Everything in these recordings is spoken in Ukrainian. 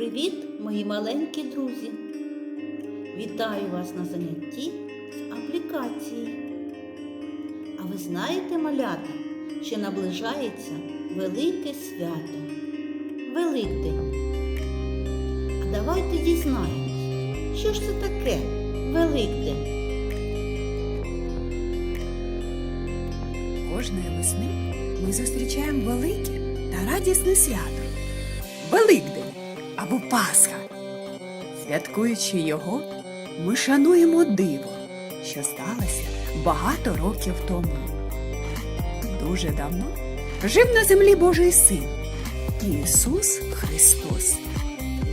Привіт, мої маленькі друзі! Вітаю вас на занятті з аплікації. А ви знаєте, малята, що наближається велике свято Великдень. А давайте дізнаємось, що ж це таке Великдень? Кожної весни ми зустрічаємо велике та радісне свято Великдень або Пасха. Святкуючи його, ми шануємо диво, що сталося багато років тому. Дуже давно жив на землі Божий син Ісус Христос.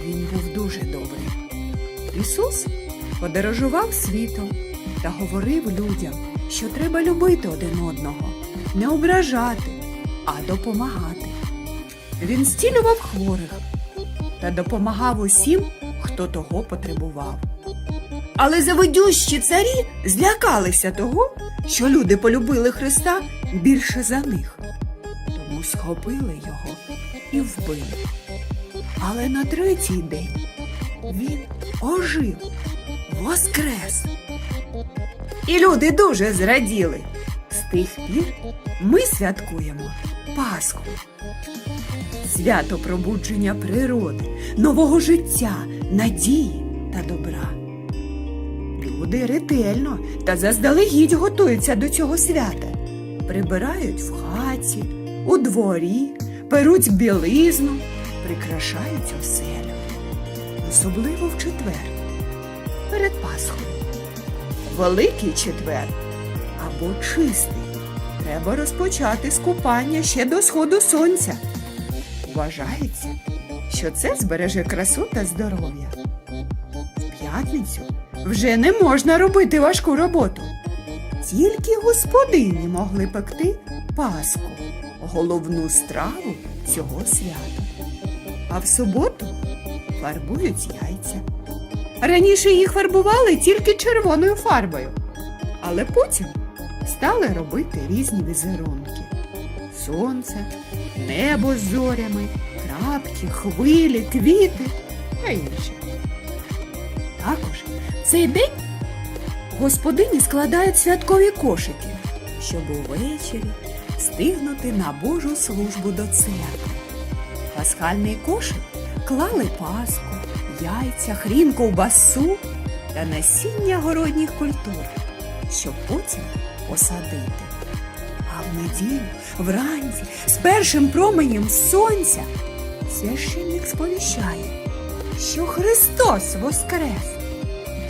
Він був дуже добрий. Ісус подорожував світом та говорив людям, що треба любити один одного, не ображати, а допомагати. Він зцілював хворих та допомагав усім, хто того потребував. Але завидющі царі злякалися того, що люди полюбили Христа більше за них. Тому схопили його і вбили. Але на третій день він ожив, воскрес. І люди дуже зраділи. З тих пір ми святкуємо Пасху. Свято пробудження природи, нового життя, надії та добра. Люди ретельно та заздалегідь готуються до цього свята. Прибирають в хаті, у дворі, перуть білизну, прикрашають оселю. Особливо в четвер, перед Пасхою. Великий четвер або чистий. Треба розпочати з купання ще до сходу сонця. Вважається, що це збереже красу та здоров'я. В п'ятницю вже не можна робити важку роботу. Тільки господині могли пекти паску, головну страву цього свята. А в суботу фарбують яйця. Раніше їх фарбували тільки червоною фарбою, але потім стали робити різні візерунки: сонце, небо з зорями, крапки, хвилі, квіти та інше. Також цей день господині складають святкові кошики, щоб увечері встигнути на Божу службу до церкви. Пасхальний кошик клали паску, яйця, хрін, ковбасу та насіння городніх культур, щоб потім посадити. А в неділю, вранці, з першим променем сонця, священник сповіщає, що Христос воскрес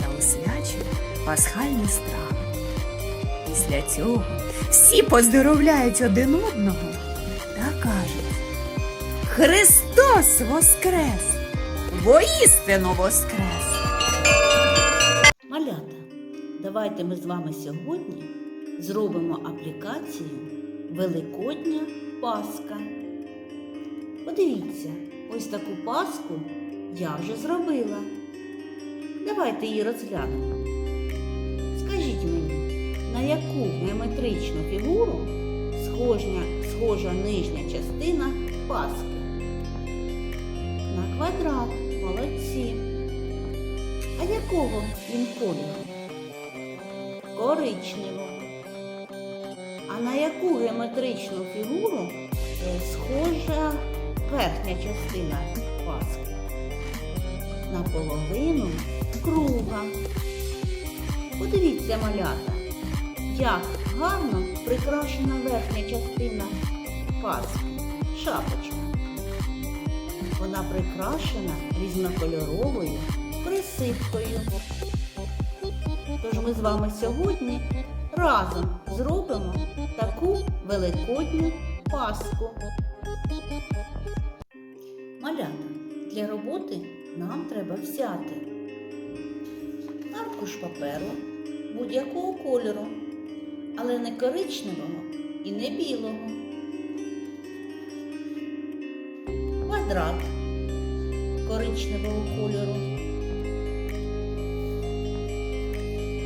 та освячує пасхальні страви. Після цього всі поздоровляють один одного та кажуть Христос воскрес! Воістину воскрес! Малята, давайте ми з вами сьогодні зробимо аплікацію Великодня Пасха. Подивіться, ось таку паску я вже зробила. Давайте її розглянемо. Скажіть мені, на яку геометричну фігуру схожня, схожа нижня частина паски? На квадрат, молодці. А якого він кольору? Коричневого. А на яку геометричну фігуру е, схожа верхня частина паски? На половину круга. Подивіться, малята, як гарно прикрашена верхня частина паски. Шапочка. Вона прикрашена різнокольоровою присипкою. Тож ми з вами сьогодні разом зробимо таку великодню паску. Малята, для роботи нам треба взяти аркуш паперу будь-якого кольору, але не коричневого і не білого. Квадрат коричневого кольору.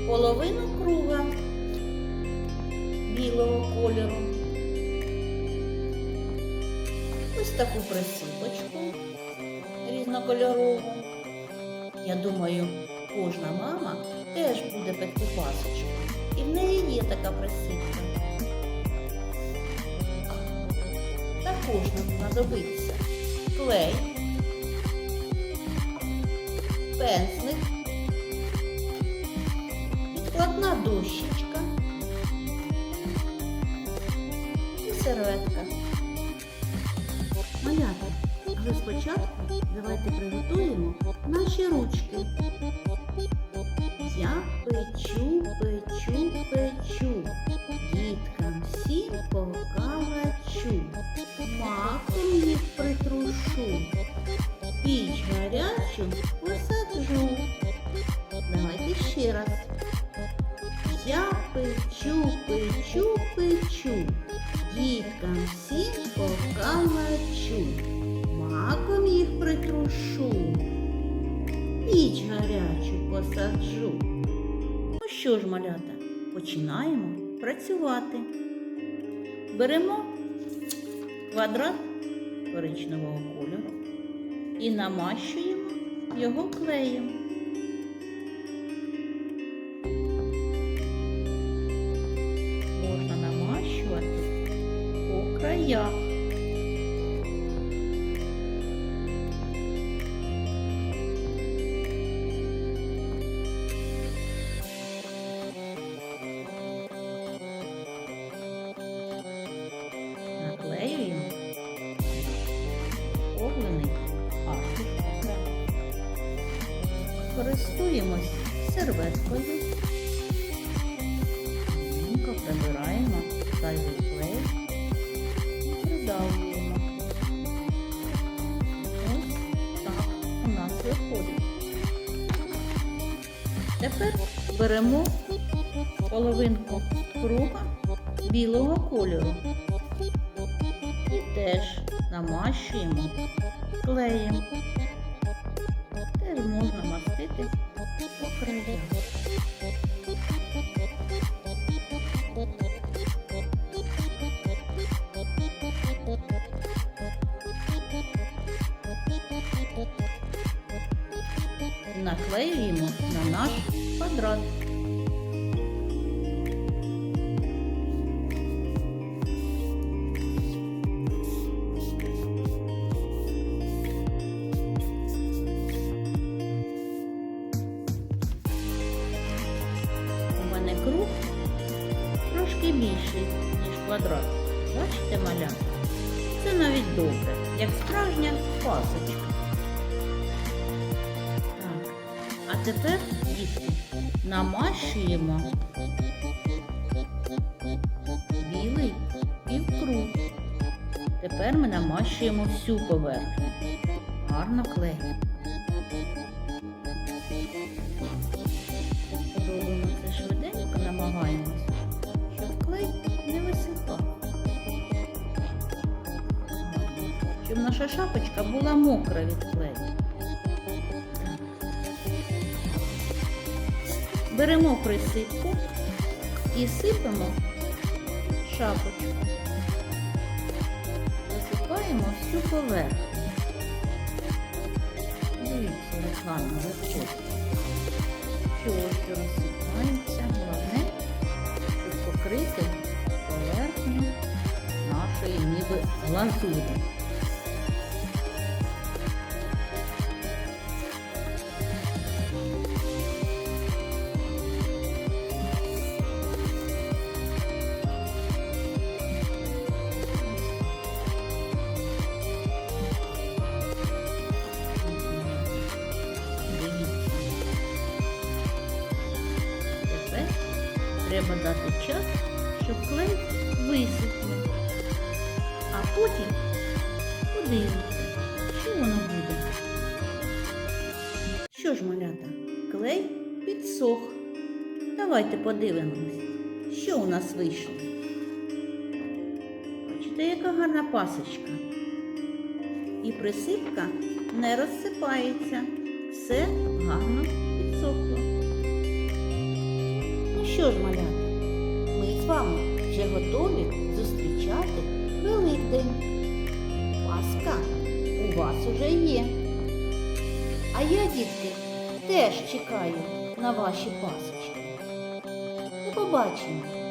Половину круга білого кольору. Ось таку присипочку різнокольорову. Я думаю, кожна мама теж буде пекти пасочку. І в неї є така присипка. Також нам знадобиться клей, пензлик, підкладна дощечка серветка. Малята, але спочатку давайте приготуємо наші ручки. Я печу, печу, печу, діткам всім покалачу, маком їх притрушу, піч гарячу посаджу. Давайте ще раз. Я печу, печу, печу, притрушу, піч гарячу посаджу. Ну що ж, малята, починаємо працювати. Беремо квадрат коричневого кольору і намащуємо його клеєм. Можна намащувати по краях. Користуємось серветкою. Тоненько прибираємо зайвий клей і придавлюємо. Ось так у нас виходить. Тепер беремо половинку круга білого кольору і теж намащуємо клеєм. Наклеюємо на наш квадрат. У мене круг трошки більший, ніж квадрат. Бачите, маля? Це навіть добре, як справжня пасочка. А тепер, дітки, намащуємо білий півкруг. Тепер ми намащуємо всю поверхню. Гарно клеїмо. Робимо це швиденько, намагаємось, щоб клей не висихав. Щоб наша шапочка була мокра від клею. Беремо присипку і сипемо шапочку. Засипаємо всю поверхню. Дивіться, як гарно виходить. Що розсипається, головне, щоб покрити поверхню нашої ніби глазурі. Треба дати час, щоб клей висохнув. А потім подивимося, що воно буде. Що ж, малята, клей підсох. Давайте подивимось, що у нас вийшло. Бачите, яка гарна пасочка. І присипка не розсипається. Все гарно підсохло. Що ж, малята, ми з вами вже готові зустрічати Великдень. Паска у вас уже є. А я, дітки, теж чекаю на ваші пасочки. До побачення!